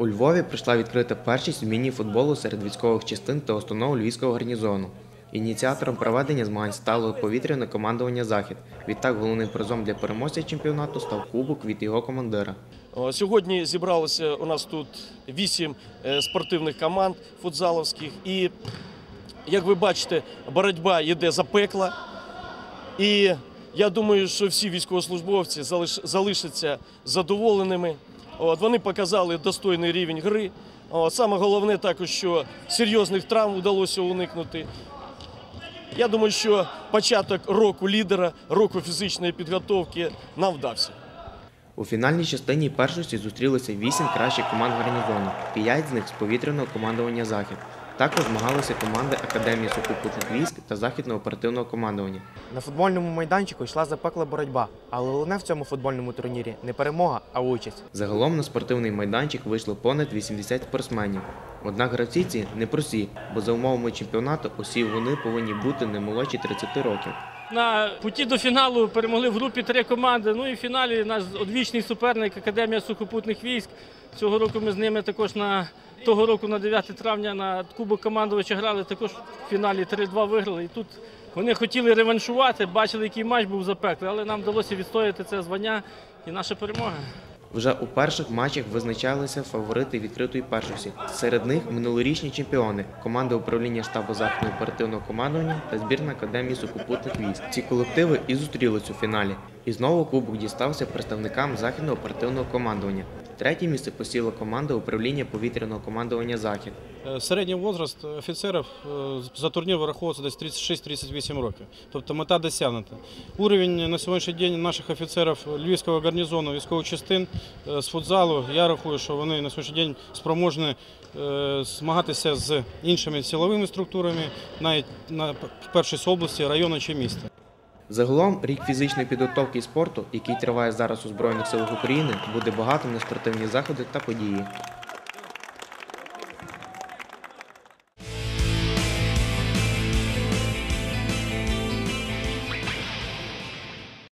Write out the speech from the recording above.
У Львові пройшла відкрита першість в міні-футболу серед військових частин та установ Львівського гарнізону. Ініціатором проведення змагань стало повітряне командування Захід. Відтак головним призом для переможця чемпіонату став кубок від його командира. Сьогодні зібралося у нас тут вісім е, спортивних команд футзаловських. І, як ви бачите, боротьба йде запекла. І я думаю, що всі військовослужбовці залишаться задоволеними. От, вони показали достойний рівень гри. От, саме головне також, що серйозних травм вдалося уникнути. Я думаю, що початок року лідера, року фізичної підготовки нам вдався. У фінальній частині першості зустрілися вісім кращих команд гарнізону, п'ять з них з повітряного командування Захід. Також змагалися команди Академії сухопутних військ та Західного оперативного командування. На футбольному майданчику йшла запекла боротьба, але головне в цьому футбольному турнірі не перемога, а участь. Загалом на спортивний майданчик вийшло понад 80 спортсменів. Однак гравці ці не прості, бо за умовами чемпіонату усі вони повинні бути не молодші 30 років. На путі до фіналу перемогли в групі три команди. Ну і в фіналі наш одвічний суперник Академія сухопутних військ. Цього року ми з ними також на того року на 9 травня на Кубок командувача грали. Також в фіналі 3-2 виграли. І тут вони хотіли реваншувати, бачили, який матч був запеклий, але нам вдалося відстояти це звання і наша перемога. Вже у перших матчах визначалися фаворити відкритої першості. Серед них минулорічні чемпіони, команда управління штабу західного оперативного командування та збірна академії сухопутних військ. Ці колективи і зустрілись у фіналі. І знову кубок дістався представникам західного оперативного командування. Третє місце посіла команда управління повітряного командування Захід. Е, Середній возраст офіцерів е, за турнір вираховується десь 36-38 років. Тобто мета досягнута. Уровень на сьогоднішній день наших офіцерів Львівського гарнізону, військових частин е, з футзалу, я рахую, що вони на сьогоднішній день спроможні змагатися з іншими силовими структурами, навіть на першій області, району чи міста. Загалом рік фізичної підготовки і спорту, який триває зараз у Збройних силах України, буде багатим на спортивні заходи та події.